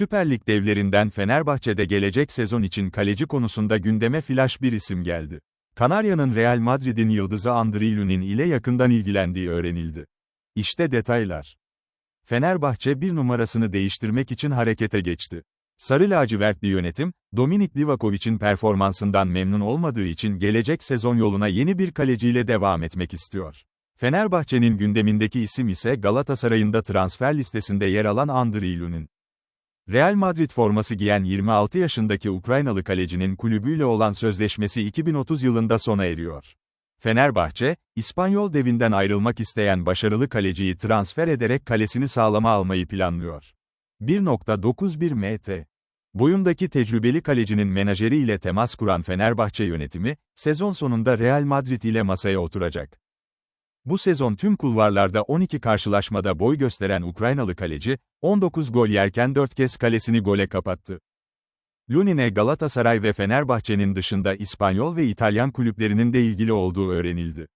Süper Lig devlerinden Fenerbahçe'de gelecek sezon için kaleci konusunda gündeme flash bir isim geldi. Kanarya'nın Real Madrid'in yıldızı Andriy Lunin ile yakından ilgilendiği öğrenildi. İşte detaylar. Fenerbahçe bir numarasını değiştirmek için harekete geçti. Sarı lacivertli yönetim, Dominik Livakovic'in performansından memnun olmadığı için gelecek sezon yoluna yeni bir kaleciyle devam etmek istiyor. Fenerbahçe'nin gündemindeki isim ise Galatasaray'ın da transfer listesinde yer alan Andriy Lunin. Real Madrid forması giyen 26 yaşındaki Ukraynalı kalecinin kulübüyle olan sözleşmesi 2030 yılında sona eriyor. Fenerbahçe, İspanyol devinden ayrılmak isteyen başarılı kaleciyi transfer ederek kalesini sağlama almayı planlıyor. 1.91 mt. Boyundaki tecrübeli kalecinin menajeri ile temas kuran Fenerbahçe yönetimi, sezon sonunda Real Madrid ile masaya oturacak. Bu sezon tüm kulvarlarda 12 karşılaşmada boy gösteren Ukraynalı kaleci, 19 gol yerken 4 kez kalesini gole kapattı. Lunin'e Galatasaray ve Fenerbahçe'nin dışında İspanyol ve İtalyan kulüplerinin de ilgili olduğu öğrenildi.